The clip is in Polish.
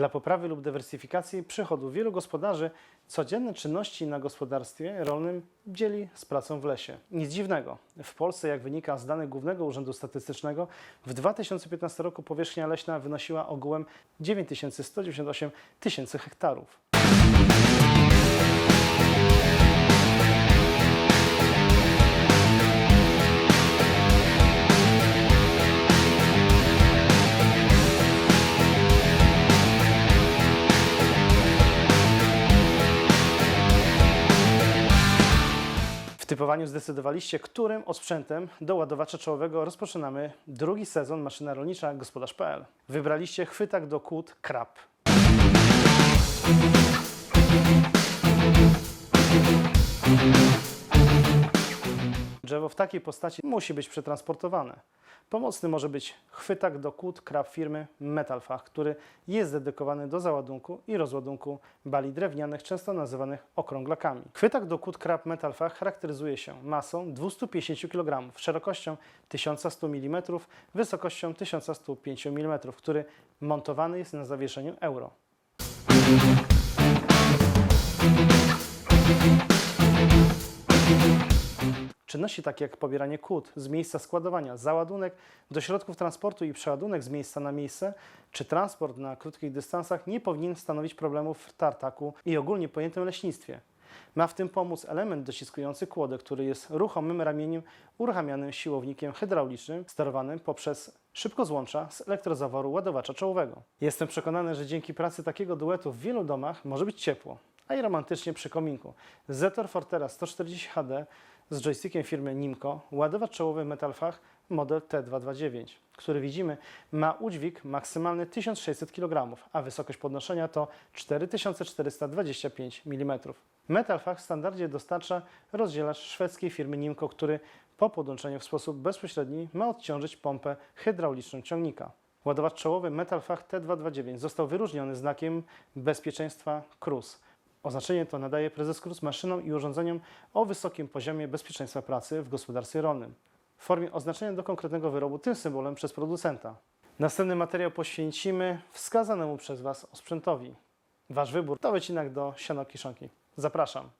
Dla poprawy lub dywersyfikacji przychodów wielu gospodarzy codzienne czynności na gospodarstwie rolnym dzieli z pracą w lesie. Nic dziwnego. W Polsce, jak wynika z danych Głównego Urzędu Statystycznego, w 2015 roku powierzchnia leśna wynosiła ogółem 9198 tysięcy hektarów. Typowaniu zdecydowaliście, którym osprzętem do ładowacza czołowego rozpoczynamy drugi sezon Maszyna Rolnicza Gospodarz.pl. Wybraliście chwytak do kłód krab. W takiej postaci musi być przetransportowane. Pomocny może być chwytak do kłód krab firmy Metalfach, który jest dedykowany do załadunku i rozładunku bali drewnianych, często nazywanych okrąglakami. Chwytak do kłód krab Metalfach charakteryzuje się masą 250 kg, szerokością 1100 mm, wysokością 1105 mm, który montowany jest na zawieszeniu euro. Czynności takie jak pobieranie kłód z miejsca składowania, załadunek do środków transportu i przeładunek z miejsca na miejsce, czy transport na krótkich dystansach nie powinien stanowić problemów w tartaku i ogólnie pojętym leśnictwie. Ma w tym pomóc element dociskujący kłodę, który jest ruchomym ramieniem uruchamianym siłownikiem hydraulicznym sterowanym poprzez szybkozłącza z elektrozaworu ładowacza czołowego. Jestem przekonany, że dzięki pracy takiego duetu w wielu domach może być ciepło, a i romantycznie przy kominku. Zetor Fortera 140 HD z joystickiem firmy Nimco, ładowacz czołowy Metalfach model T229, który widzimy ma udźwig maksymalny 1600 kg, a wysokość podnoszenia to 4425 mm. Metalfach w standardzie dostarcza rozdzielacz szwedzkiej firmy Nimco, który po podłączeniu w sposób bezpośredni ma odciążyć pompę hydrauliczną ciągnika. Ładowacz czołowy Metalfach T229 został wyróżniony znakiem bezpieczeństwa Cruise. Oznaczenie to nadaje prezes KRUS maszynom i urządzeniom o wysokim poziomie bezpieczeństwa pracy w gospodarstwie rolnym w formie oznaczenia do konkretnego wyrobu tym symbolem przez producenta. Następny materiał poświęcimy wskazanemu przez Was osprzętowi. Wasz wybór to wycinek do sianokiszonki. Zapraszam.